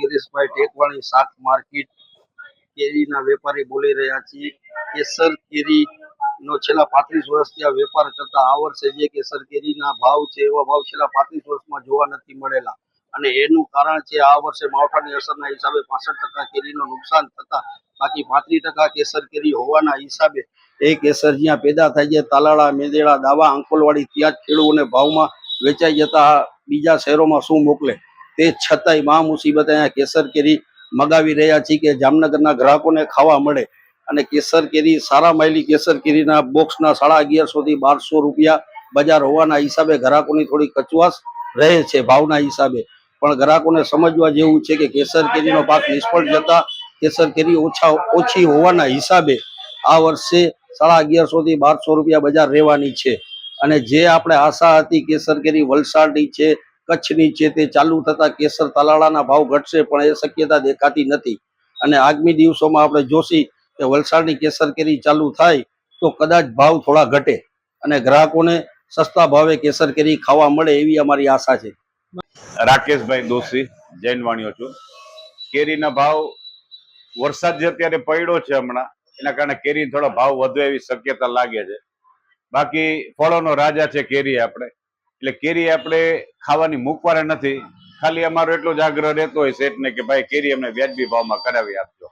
ગિરીશભાઈ ટેકવાણી શાક માર્કેટ કેરીના વેપારી બોલી રહ્યા છીએ. કેસર કેરી નો છેલ્લા પાંત્રીસ વર્ષથી આ વેપાર કરતા આ વર્ષે જે કેસર કેરીના ભાવ છે એવા ભાવ છેલ્લા પાંત્રીસ વર્ષમાં જોવા નથી મળેલા. અને એનું કારણ છે આ વર્ષે માવઠાની અસરના હિસાબે પાસઠ ટકા કેરીનું નુકસાન થતા બાકી પાંત્રીસ ટકા કેસર કેરી હોવાના હિસાબે એ કેસર જ્યાં પેદા થાય છે, તાલાળા, મેદેડા, દાવા અંકોલવાડી ત્યાં જ ખેડૂતોને ભાવમાં વેચાઈ જતા બીજા શહેરોમાં શું મોકલે? તે છતાંય મા મુસીબત અહીંયા કેસર કેરી મગાવી રહ્યા છીએ કે જામનગરના ગ્રાહકોને ખાવા મળે. અને કેસર કેરી, સારા માયલી કેસર કેરીના બોક્સના સાડા અગિયારસો થી બારસો રૂપિયા બજાર હોવાના હિસાબે ગ્રાહકોની થોડી કચવાશ રહે છે ભાવના હિસાબે. પણ ગ્રાહકોને સમજવા જેવું છે કે કેસર કેરીનો પાક નિષ્ફળ જતા કેસર કેરી ઓછા, ઓછી હોવાના હિસાબે આ વર્ષે સાડા અગિયારસો થી બારસો રૂપિયા બજાર રહેવાની છે. અને જે આપણે આશા હતી કેસર કેરી વલસાડની છે કચ્છની છે તે ચાલુ થતા કેસર તલાળાના ભાવ ઘટશે, પણ એ શક્યતા દેખાતી નથી. અને આગામી દિવસોમાં આપણે જોશી કે વલસાડની કેસર કેરી ચાલુ થાય તો કદાચ ભાવ થોડા ઘટે અને ગ્રાહકોને સસ્તા ભાવે કેસર કેરી ખાવા મળે એવી અમારી આશા છે. રાકેશભાઈ દોશી, જૈન વાણીઓ છું. કેરીના ભાવ વરસાદ જે અત્યારે પડ્યો છે હમણાં, એના કારણે કેરી થોડો ભાવ વધુ એવી શક્યતા લાગે છે. બાકી ફળોનો રાજા છે કેરી આપણે. એટલે કેરી આપણે ખાવાની મૂકવાના નથી. ખાલી અમારો એટલો જ આગ્રહ રહેતો હોય શેઠને કે ભાઈ કેરી અમને વ્યાજબી ભાવમાં કરાવી આપજો.